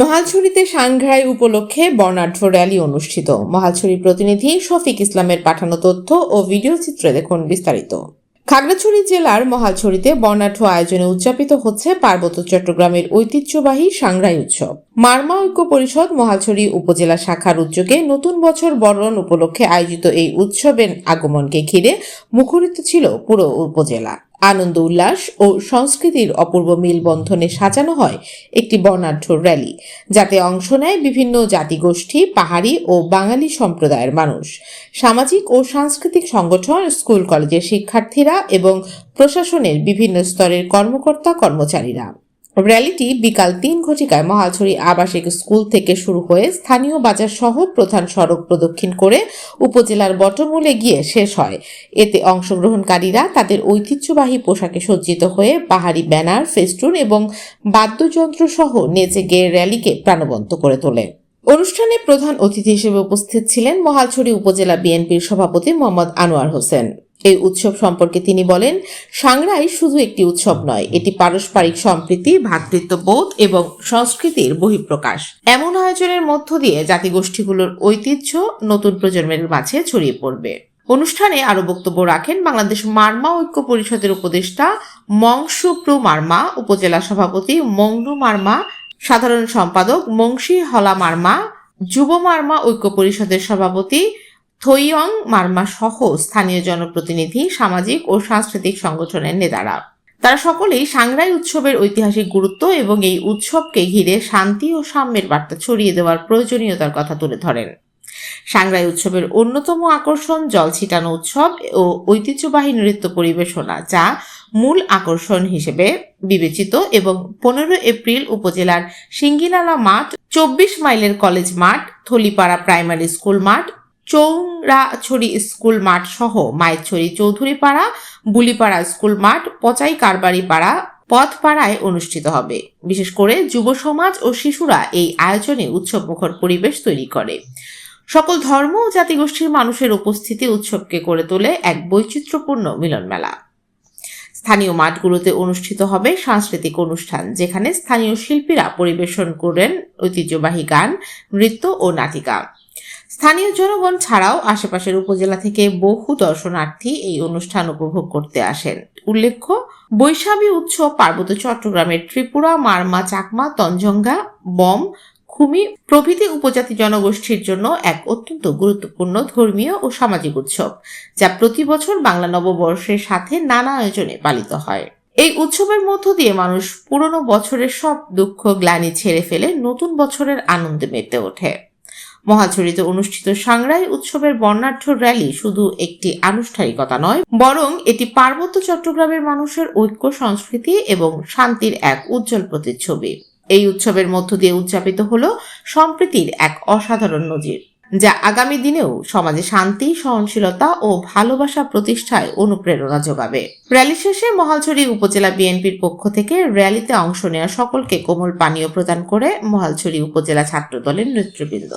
মহালছড়িতে Shanghai উপলক্ষে বর্ণাঢ্য rally অনুষ্ঠিত। মহালছড়ি প্রতিনিধি শফিক ইসলামের পাঠানো তথ্য ও ভিডিও চিত্রে দেখুন বিস্তারিত। খাগড়াছড়ি জেলার মহালছড়িতে বর্ণাঢ্য আয়োজনে উদযাপিত হচ্ছে পার্বত্য চট্টগ্রামের ঐতিহ্যবাহী সাংগ্রাই উৎসব। মারমা ঐক্য পরিষদ মহালছড়ি উপজেলা শাখার উদ্যোগে নতুন বছর বরণ উপলক্ষে আয়োজিত এই উৎসবের আগমনকে ঘিরে মুখরিত ছিল পুরো উপজেলা। আনন্দ উল্লাস ও সংস্কৃতির অপূর্ব মিলবন্ধনে সাজানো হয় একটি বর্ণাঢ্য র্যালি, যাতে অংশ নেয় বিভিন্ন জাতিগোষ্ঠী, পাহাড়ি ও বাঙালি সম্প্রদায়ের মানুষ। সামাজিক ও সাংস্কৃতিক সংগঠন, স্কুল কলেজের শিক্ষার্থীরা এবং প্রশাসনের বিভিন্ন স্তরের কর্মকর্তা কর্মচারীরা র্যালিটি বিকাল তিন ঘটিকায় মহাছড়ি আবাসিক স্কুল থেকে শুরু হয়ে স্থানীয় বাজার সহ প্রধান সড়ক প্রদক্ষিণ করে উপজেলার বটমূলে গিয়ে শেষ হয়। এতে অংশগ্রহণকারীরা তাদের ঐতিহ্যবাহী পোশাকে সজ্জিত হয়ে পাহাড়ি ব্যানার, ফেস্টুন এবং বাদ্যযন্ত্র সহ নেচে গেয়ে র্যালিকে প্রাণবন্ত করে তোলে। অনুষ্ঠানে প্রধান অতিথি হিসেবে উপস্থিত ছিলেন মহালছড়ি উপজেলা বিএনপির সভাপতি মোহাম্মদ আনোয়ার হোসেন। এই উৎসব সম্পর্কে তিনি বলেন, সাংরাই শুধু একটি উৎসব নয়, এটি পারস্পরিক সম্প্রীতি ভ্রাতৃত্ববোধ এবং সংস্কৃতির বহিঃপ্রকাশ। এমন আয়োজনের মধ্য দিয়ে জাতিগোষ্ঠীগুলোর ঐতিহ্য নতুন প্রজন্মের মাঝে ছড়িয়ে পড়বে। অনুষ্ঠানে আরও বক্তব্য রাখেন বাংলাদেশ মার্মা ঐক্য পরিষদের উপদেষ্টা মংসুপ্রু মার্মা, উপজেলা সভাপতি মংনু মার্মা, সাধারণ সম্পাদক মংশী হলা মার্মা, যুব মার্মা ঐক্য পরিষদের সভাপতি থইয়ং মারমা সহ স্থানীয় জনপ্রতিনিধি, সামাজিক ও সাংস্কৃতিক সংগঠনের নেতারা। তারা সকলেই সাংরাই উৎসবের ঐতিহাসিক গুরুত্ব এবং এই উৎসবকে ঘিরে শান্তি ও সাম্যের বার্তা ছড়িয়ে দেওয়ার প্রয়োজনীয়তার কথা তুলে ধরেন। সাংরাই উৎসবের অন্যতম আকর্ষণ জল ছিটানো উৎসব ও ঐতিহ্যবাহী নৃত্য পরিবেশনা, যা মূল আকর্ষণ হিসেবে বিবেচিত এবং পনেরো এপ্রিল উপজেলার সিঙ্গিনালা মাঠ, চব্বিশ মাইলের কলেজ মাঠ, থলিপাড়া প্রাইমারি স্কুল মাঠ চৌরাছড়ি স্কুল মাঠ সহ মাইছড়ি চৌধুরীপাড়া, বুলিপাড়া স্কুল মাঠ, পচাই কারবারি পাড়া পথপাড়ায় অনুষ্ঠিত হবে। বিশেষ করে যুব সমাজ ও শিশুরা এই আয়োজনে উৎসবমুখর পরিবেশ তৈরি করে। সকল ধর্ম ও জাতিগোষ্ঠীর মানুষের উপস্থিতি উৎসবকে করে তোলে এক বৈচিত্র্যপূর্ণ মিলন মেলা স্থানীয় মাঠগুলোতে অনুষ্ঠিত হবে সাংস্কৃতিক অনুষ্ঠান, যেখানে স্থানীয় শিল্পীরা পরিবেশন করেন ঐতিহ্যবাহী গান, নৃত্য ও নাটিকা। স্থানীয় জনগণ ছাড়াও আশেপাশের উপজেলা থেকে বহু দর্শনার্থী এই অনুষ্ঠান উপভোগ করতে আসেন। উল্লেখ্য, বৈশাখী উৎসব পার্বত্য চট্টগ্রামের ত্রিপুরা, মারমা, চাকমা তঞ্জঙ্গা বম, খুমি প্রভৃতি উপজাতি জনগোষ্ঠীর জন্য এক অত্যন্ত গুরুত্বপূর্ণ, ধর্মীয় ও সামাজিক উৎসব, যা প্রতি বছর বাংলা নববর্ষের সাথে নানা আয়োজনে পালিত হয়। এই উৎসবের মধ্য দিয়ে মানুষ পুরনো বছরের সব দুঃখ, গ্লানি ছেড়ে ফেলে নতুন বছরের আনন্দে মেতে ওঠে। মহাছড়িতে অনুষ্ঠিত সাংরাই উৎসবের বর্ণাঢ্য র্যালি শুধু একটি আনুষ্ঠানিকতা নয়, বরং এটি পার্বত্য চট্টগ্রামের মানুষের ঐক্য, সংস্কৃতি এবং শান্তির এক উজ্জ্বল প্রতিচ্ছবি। এই উৎসবের মধ্য দিয়ে উদযাপিত হল সম্প্রীতির এক অসাধারণ নজির, যা আগামী দিনেও সমাজে শান্তি, সহনশীলতা ও ভালোবাসা প্রতিষ্ঠায় অনুপ্রেরণা যোগাবে। র্যালি শেষে মহালছড়ি উপজেলা বিএনপির পক্ষ থেকে র্যালিতে অংশ নেওয়া সকলকে কোমল পানীয় প্রদান করে মহালছড়ি উপজেলা ছাত্র দলের নেতৃবৃন্দ।